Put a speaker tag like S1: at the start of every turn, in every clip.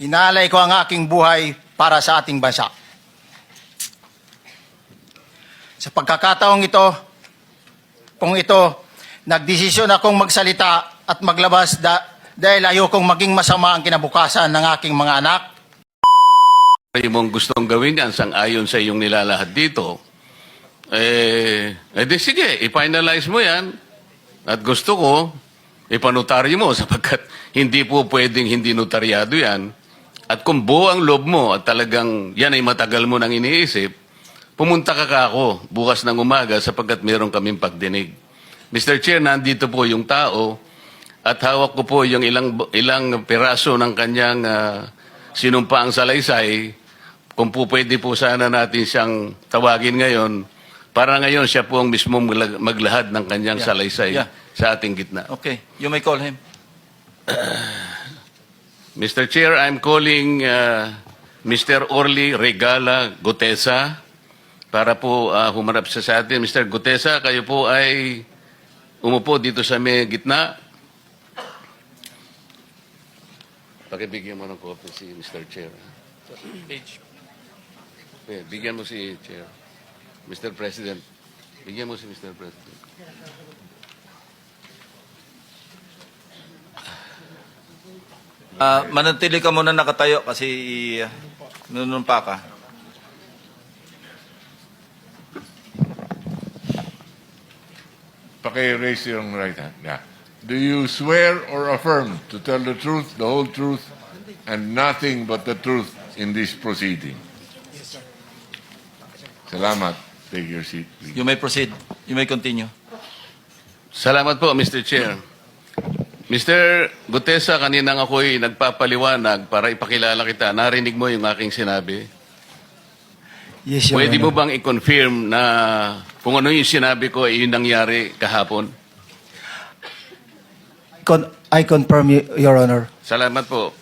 S1: Inalay ko ang aking buhay para sa ating bansa. Sa pagkakataong ito, kung ito, nagdesisyon akong magsalita at maglabas da- dahil ayokong maging masama ang kinabukasan ng aking mga anak,
S2: Yung mong gustong gawin yan, sang ayon sa iyong nilalahad dito, eh, eh di sige, i-finalize mo yan. At gusto ko, ipanotaryo mo sapagkat hindi po pwedeng hindi notaryado yan. At kung buo ang loob mo at talagang yan ay matagal mo nang iniisip, pumunta ka ka ako bukas ng umaga sapagkat meron kaming pagdinig. Mr. Chair, nandito po yung tao at hawak ko po yung ilang ilang piraso ng kanyang ah, sinumpaang salaysay. Kung po pwede po sana natin siyang tawagin ngayon, para ngayon siya po ang mismo magla- maglahad ng kanyang
S1: Yeah.
S2: salaysay
S1: Yeah.
S2: sa ating gitna.
S1: okay, you may call him.
S2: Mr. Chair, I'm calling uh, Mr. Orly Regala Gutesa para po uh, humarap siya sa atin. Mr. Gutesa, kayo po ay umupo dito sa may gitna. Pakibigyan mo ng copy si Mr. Chair. Eh, bigyan mo si Chair. Mr. President. Bigyan mo si Mr. President.
S3: Ah, manatili ka muna nakatayo kasi uh, nunumpa ka.
S4: Paki-raise your right hand. Yeah. Do you swear or affirm to tell the truth, the whole truth, and nothing but the truth in this proceeding? Yes, sir. Salamat. Take your seat, please.
S3: You may proceed. You may continue.
S2: Salamat po, Mr. Chair. Mr. Gutesa, kanina ako'y nagpapaliwanag para ipakilala kita. Narinig mo yung aking sinabi.
S1: Yes, Your
S2: Pwede mo
S1: Honor.
S2: bang i-confirm na kung ano yung sinabi ko ay yun nangyari kahapon?
S1: Con- I confirm, Your Honor.
S2: Salamat po.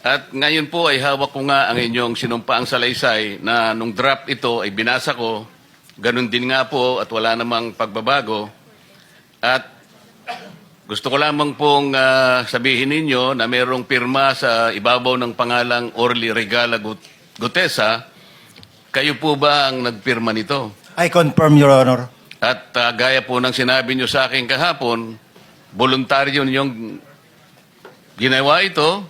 S2: At ngayon po ay hawak ko nga ang inyong sinumpaang salaysay na nung draft ito ay binasa ko. Ganun din nga po at wala namang pagbabago. At gusto ko lamang pong ah, sabihin ninyo na mayroong pirma sa ibabaw ng pangalang Orly Regala Gut- Gutesa. Kayo po ba ang nagpirma nito?
S1: I confirm, Your Honor.
S2: At ah, gaya po ng sinabi nyo sa akin kahapon, voluntaryo ninyong ginawa ito.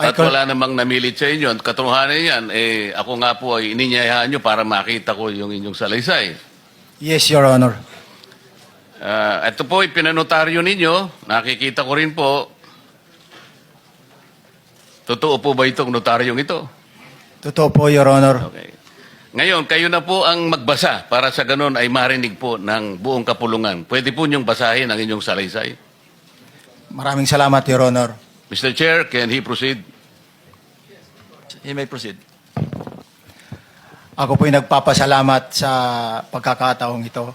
S2: At wala namang namilit sa inyo. At katotohanan yan, eh, ako nga po ay ininyayahan nyo para makita ko yung inyong salaysay.
S1: Yes, Your Honor.
S2: Ah, ito po, ipinanotaryo ninyo. Nakikita ko rin po. Totoo po ba itong notaryong ito?
S1: Totoo po, Your Honor.
S2: Okay. Ngayon, kayo na po ang magbasa para sa ganun ay marinig po ng buong kapulungan. Pwede po niyong basahin ang inyong salaysay.
S1: Maraming salamat, Your Honor.
S2: Mr. Chair, can he proceed?
S3: You may proceed.
S1: Ako po'y nagpapasalamat sa pagkakataong ito.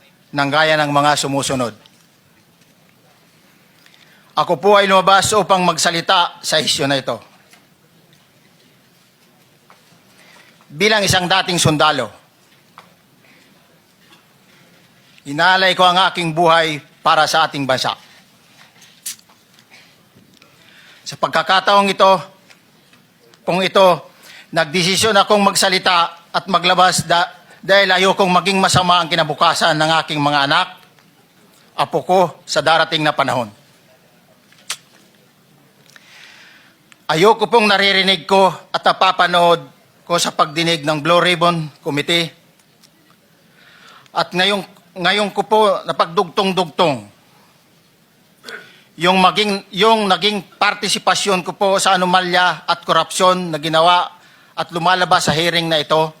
S1: ng gaya ng mga sumusunod. Ako po ay lumabas upang magsalita sa isyu na ito. Bilang isang dating sundalo, inaalay ko ang aking buhay para sa ating bansa. Sa pagkakataong ito, kung ito, nagdesisyon akong magsalita at maglabas da- dahil ayokong maging masama ang kinabukasan ng aking mga anak, apo ko sa darating na panahon. Ayoko pong naririnig ko at napapanood ko sa pagdinig ng Blue Ribbon Committee. At ngayong, ngayon ko po napagdugtong-dugtong yung maging yung naging partisipasyon ko po sa anomalya at korupsyon na ginawa at lumalabas sa hearing na ito.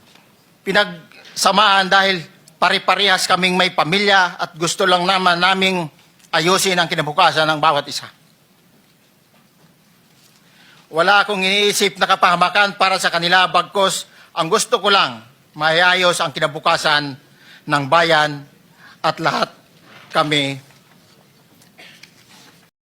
S1: pinagsamahan dahil pare-parehas kaming may pamilya at gusto lang naman naming ayusin ang kinabukasan ng bawat isa. Wala akong iniisip na kapahamakan para sa kanila bagkos ang gusto ko lang maayos ang kinabukasan ng bayan at lahat kami